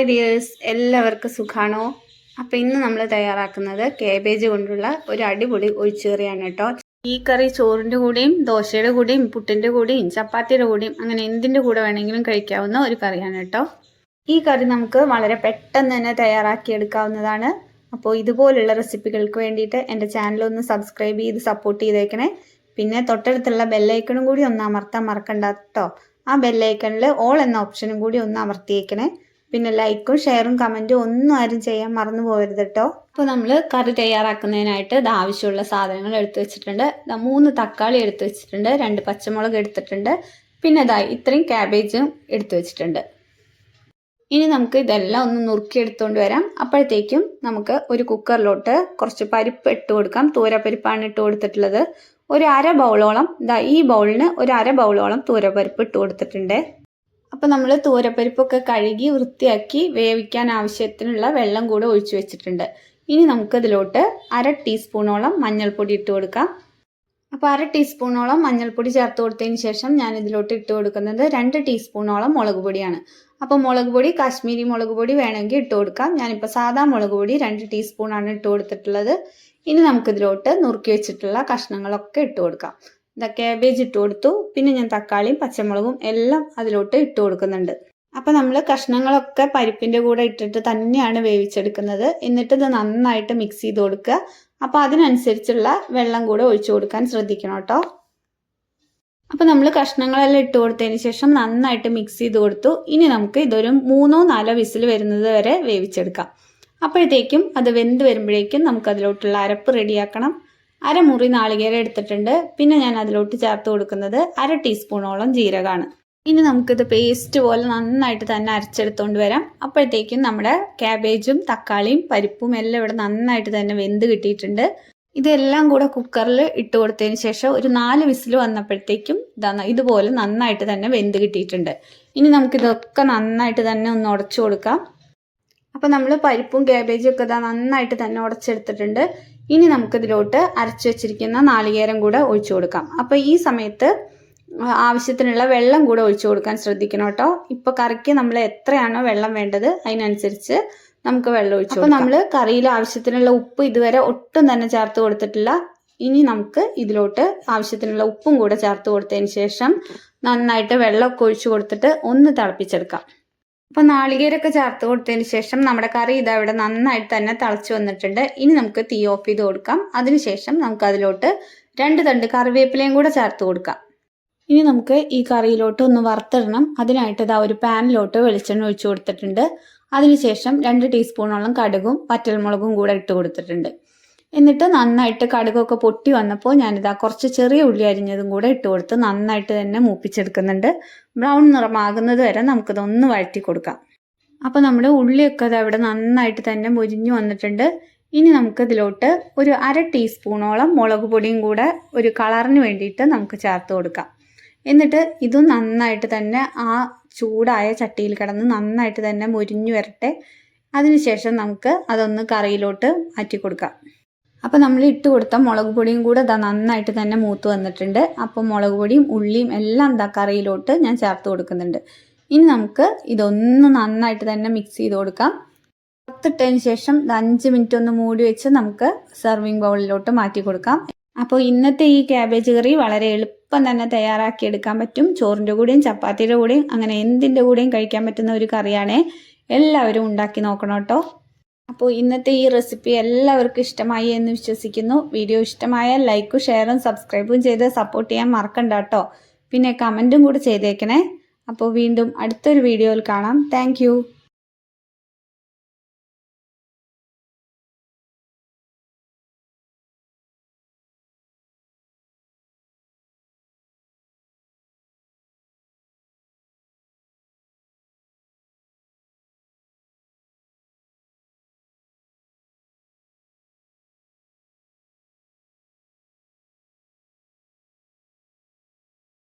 Hi dears എല്ലാവർക്കും സുഖാണോ? അപ്പോൾ ഇന്ന് നമ്മൾ തയ്യാറാക്കുന്നത് കേബേജ് കൊണ്ടുള്ള ഒരു അടിപൊളി ഒഴിച്ചുകറിയാണ് കേട്ടോ. ഈ കറി ചോറിന്റെ കൂടെയും ദോശയുടെ കൂടെയും പുട്ടിന്റെ കൂടെയും ചപ്പാത്തിയുടെ കൂടെയും അങ്ങനെ എന്തിന്റെ കൂടെ വേണമെങ്കിലും കഴിക്കാവുന്ന ഒരു കറിയാണ് കേട്ടോ. ഈ കറി നമുക്ക് വളരെ പെട്ടെന്ന് തന്നെ തയ്യാറാക്കി എടുക്കാവുന്നതാണ് അപ്പോൾ ഇതുപോലുള്ള റെസിപ്പികൾക്ക് വേണ്ടിയിട്ട് എന്റെ ചാനൽ ഒന്ന് സബ്സ്ക്രൈബ് ചെയ്ത് സപ്പോർട്ട് ചെയ്തേക്കണേ. പിന്നെ തൊട്ടടുത്തുള്ള ബെല്ലൈക്കണും കൂടി ഒന്ന് അമർത്താൻ മറക്കണ്ട കേട്ടോ. ആ ബെല്ലൈക്കണിൽ ഓൾ എന്ന ഓപ്ഷനും കൂടി ഒന്ന് അമർത്തിയേക്കണേ. പിന്നെ ലൈക്കും ഷെയറും കമന്റും ഒന്നും ആരും ചെയ്യാൻ മറന്നു പോകരുത് കേട്ടോ അപ്പോൾ നമ്മൾ കറി തയ്യാറാക്കുന്നതിനായിട്ട് ഇത് ആവശ്യമുള്ള സാധനങ്ങൾ എടുത്തു വെച്ചിട്ടുണ്ട്. മൂന്ന് തക്കാളി എടുത്തു വെച്ചിട്ടുണ്ട്. രണ്ട് പച്ചമുളക് എടുത്തിട്ടുണ്ട്. പിന്നെ ഇതായി ഇത്രയും ക്യാബേജും എടുത്തു വെച്ചിട്ടുണ്ട്. ഇനി നമുക്ക് ഇതെല്ലാം ഒന്ന് നുറുക്കി എടുത്തുകൊണ്ട് വരാം. അപ്പോഴത്തേക്കും നമുക്ക് ഒരു കുക്കറിലോട്ട് കുറച്ച് പരിപ്പ് ഇട്ട് കൊടുക്കാം. തൂരപ്പരിപ്പാണ് ഇട്ട് കൊടുത്തിട്ടുള്ളത്. ഒരു അര ബൗളോളം ഇതാ ഈ ബൗളിന് ഒരു അര ബൗളോളം തൂരപ്പരിപ്പ് ഇട്ട് കൊടുത്തിട്ടുണ്ട്. അപ്പോൾ നമ്മൾ തൂരപ്പരിപ്പൊക്കെ കഴുകി വൃത്തിയാക്കി വേവിക്കാൻ ആവശ്യത്തിനുള്ള വെള്ളം കൂടെ ഒഴിച്ചു വെച്ചിട്ടുണ്ട്. ഇനി നമുക്കതിലോട്ട് അര ടീസ്പൂണോളം മഞ്ഞൾപ്പൊടി ഇട്ട് കൊടുക്കാം. അപ്പോൾ അര ടീസ്പൂണോളം മഞ്ഞൾപ്പൊടി ചേർത്ത് കൊടുത്തതിന് ശേഷം ഞാൻ ഇതിലോട്ട് ഇട്ട് കൊടുക്കുന്നത് രണ്ട് ടീസ്പൂണോളം മുളക് പൊടിയാണ്. അപ്പോൾ മുളക് പൊടി കാശ്മീരി മുളക് പൊടി വേണമെങ്കിൽ ഇട്ട് കൊടുക്കാം. ഞാനിപ്പോൾ സാധാ മുളക് പൊടി രണ്ട് ടീസ്പൂണാണ് ഇട്ട് കൊടുത്തിട്ടുള്ളത്. ഇനി നമുക്കിതിലോട്ട് നുറുക്കി വെച്ചിട്ടുള്ള കഷ്ണങ്ങളൊക്കെ ഇട്ട് കൊടുക്കാം. ഇതാ കാബേജ് ഇട്ട് കൊടുത്തു. പിന്നെ ഞാൻ തക്കാളിയും പച്ചമുളകും എല്ലാം അതിലോട്ട് ഇട്ട് കൊടുക്കുന്നുണ്ട്. അപ്പം നമ്മൾ കഷ്ണങ്ങളൊക്കെ പരിപ്പിന്റെ കൂടെ ഇട്ടിട്ട് തന്നെയാണ് വേവിച്ചെടുക്കുന്നത്. എന്നിട്ട് ഇത് നന്നായിട്ട് മിക്സ് ചെയ്ത് കൊടുക്കുക. അപ്പോൾ അതിനനുസരിച്ചുള്ള വെള്ളം കൂടെ ഒഴിച്ചു കൊടുക്കാൻ ശ്രദ്ധിക്കണം കേട്ടോ. അപ്പോൾ നമ്മൾ കഷ്ണങ്ങളെല്ലാം ഇട്ട് കൊടുത്തതിന് ശേഷം നന്നായിട്ട് മിക്സ് ചെയ്ത് കൊടുത്തു. ഇനി നമുക്ക് ഇതൊരു മൂന്നോ നാലോ വിസിൽ വരുന്നത് വരെ വേവിച്ചെടുക്കാം. അപ്പോഴത്തേക്കും അത് വെന്ത് വരുമ്പോഴേക്കും നമുക്ക് അതിലോട്ടുള്ള അരപ്പ് റെഡിയാക്കണം അരമുറി നാളികേരം എടുത്തിട്ടുണ്ട്. പിന്നെ ഞാൻ അതിലോട്ട് ചേർത്ത് കൊടുക്കുന്നത് അര ടീസ്പൂണോളം ജീരകമാണ്. ഇനി നമുക്കിത് പേസ്റ്റ് പോലെ നന്നായിട്ട് തന്നെ അരച്ചെടുത്തോണ്ട് വരാം. അപ്പോഴത്തേക്കും നമ്മുടെ ക്യാബേജും തക്കാളിയും പരിപ്പും എല്ലാം ഇവിടെ നന്നായിട്ട് തന്നെ വെന്ത് കിട്ടിയിട്ടുണ്ട്. ഇതെല്ലാം കൂടെ കുക്കറിൽ ഇട്ട് കൊടുത്തതിന് ശേഷം ഒരു നാല് വിസിൽ വന്നപ്പോഴത്തേക്കും ഇതാ ഇതുപോലെ നന്നായിട്ട് തന്നെ വെന്ത് കിട്ടിയിട്ടുണ്ട്. ഇനി നമുക്കിതൊക്കെ നന്നായിട്ട് തന്നെ ഒന്ന് ഉടച്ചു കൊടുക്കാം. അപ്പോൾ നമ്മൾ പരിപ്പും ക്യാബേജും ഒക്കെ ഇതാ നന്നായിട്ട് തന്നെ ഉടച്ചെടുത്തിട്ടുണ്ട്. ഇനി നമുക്കിതിലോട്ട് അരച്ചു വെച്ചിരിക്കുന്ന നാളികേരം കൂടെ ഒഴിച്ചു കൊടുക്കാം. അപ്പോൾ ഈ സമയത്ത് ആവശ്യത്തിനുള്ള വെള്ളം കൂടെ ഒഴിച്ചു കൊടുക്കാൻ ശ്രദ്ധിക്കണം കേട്ടോ. ഇപ്പോൾ കറിക്ക് നമ്മൾ എത്രയാണോ വെള്ളം വേണ്ടത് അതിനനുസരിച്ച് നമുക്ക് വെള്ളം ഒഴിച്ചു അപ്പോൾ നമ്മൾ കറിയിൽ ആവശ്യത്തിനുള്ള ഉപ്പ് ഇതുവരെ ഒട്ടും തന്നെ ചേർത്ത് കൊടുത്തിട്ടില്ല. ഇനി നമുക്ക് ഇതിലോട്ട് ആവശ്യത്തിനുള്ള ഉപ്പും കൂടെ ചേർത്ത് കൊടുത്തതിന് ശേഷം നന്നായിട്ട് വെള്ളമൊക്കെ ഒഴിച്ചു കൊടുത്തിട്ട് ഒന്ന് തിളപ്പിച്ചെടുക്കാം. അപ്പോൾ നാളികേരൊക്കെ ചേർത്ത് കൊടുത്തതിന് ശേഷം നമ്മുടെ കറി ഇതാ നന്നായിട്ട് തന്നെ തിളച്ച് വന്നിട്ടുണ്ട്. ഇനി നമുക്ക് തീ ഓഫ് ചെയ്ത് കൊടുക്കാം. അതിനുശേഷം നമുക്ക് അതിലോട്ട് രണ്ട് തണ്ട് കറിവേപ്പിലയും കൂടെ ചേർത്ത് കൊടുക്കാം. ഇനി നമുക്ക് ഈ കറിയിലോട്ട് ഒന്ന് വറുത്തിടണം. അതിനായിട്ട് ഇതാ ഒരു പാനിലോട്ട് വെളിച്ചെണ്ണ ഒഴിച്ചു കൊടുത്തിട്ടുണ്ട്. അതിനുശേഷം രണ്ട് ടീസ്പൂണോളം കടുകും വറ്റൽമുളകും കൂടെ ഇട്ട് കൊടുത്തിട്ടുണ്ട്. എന്നിട്ട് നന്നായിട്ട് കടുകൊക്കെ പൊട്ടി വന്നപ്പോൾ ഞാനിതാ കുറച്ച് ചെറിയ ഉള്ളി അരിഞ്ഞതും കൂടെ ഇട്ട് കൊടുത്ത് നന്നായിട്ട് തന്നെ മൂപ്പിച്ചെടുക്കുന്നുണ്ട്. ബ്രൗൺ നിറമാകുന്നത് വരെ നമുക്കിതൊന്ന് വഴറ്റി കൊടുക്കാം. അപ്പോൾ നമ്മുടെ ഉള്ളിയൊക്കെ അത് അവിടെ നന്നായിട്ട് തന്നെ മുരിഞ്ഞു വന്നിട്ടുണ്ട്. ഇനി നമുക്ക് നമുക്കിതിലോട്ട് ഒരു അര ടീസ്പൂണോളം മുളക് പൊടിയും കൂടെ ഒരു കളറിന് വേണ്ടിയിട്ട് നമുക്ക് ചേർത്ത് കൊടുക്കാം. എന്നിട്ട് ഇത് നന്നായിട്ട് തന്നെ ആ ചൂടായ ചട്ടിയിൽ കിടന്ന് നന്നായിട്ട് തന്നെ മുരിഞ്ഞു വരട്ടെ. അതിനുശേഷം നമുക്ക് അതൊന്ന് കറിയിലോട്ട് മാറ്റി കൊടുക്കാം. അപ്പോൾ നമ്മൾ ഇട്ട് കൊടുത്ത മുളക് പൊടിയും കൂടെ ഇതാ നന്നായിട്ട് തന്നെ മൂത്ത് വന്നിട്ടുണ്ട്. അപ്പോൾ മുളക് പൊടിയും ഉള്ളിയും എല്ലാം ഇതാ കറിയിലോട്ട് ഞാൻ ചേർത്ത് കൊടുക്കുന്നുണ്ട്. ഇനി നമുക്ക് ഇതൊന്ന് നന്നായിട്ട് തന്നെ മിക്സ് ചെയ്ത് കൊടുക്കാം. പത്തിട്ടതിന് ശേഷം അഞ്ച് മിനിറ്റ് ഒന്ന് മൂടി വെച്ച് നമുക്ക് സെർവിങ് ബൗളിലോട്ട് മാറ്റി കൊടുക്കാം. അപ്പോൾ ഇന്നത്തെ ഈ ക്യാബേജ് കറി വളരെ എളുപ്പം തന്നെ തയ്യാറാക്കി എടുക്കാൻ പറ്റും. ചോറിന്റെ കൂടെയും ചപ്പാത്തിയുടെ കൂടെയും അങ്ങനെ എന്തിന്റെ കൂടെയും കഴിക്കാൻ പറ്റുന്ന ഒരു കറിയാണേ. എല്ലാവരും ഉണ്ടാക്കി നോക്കണം കേട്ടോ. അപ്പോൾ ഇന്നത്തെ ഈ റെസിപ്പി എല്ലാവർക്കും ഇഷ്ടമായി എന്ന് വിശ്വസിക്കുന്നു. വീഡിയോ ഇഷ്ടമായ ലൈക്കും ഷെയറും സബ്സ്ക്രൈബും ചെയ്ത് സപ്പോർട്ട് ചെയ്യാൻ മറക്കണ്ട കേട്ടോ. പിന്നെ കമന്റും കൂടി ചെയ്തേക്കണേ. അപ്പോൾ വീണ്ടും അടുത്തൊരു വീഡിയോയിൽ കാണാം. താങ്ക്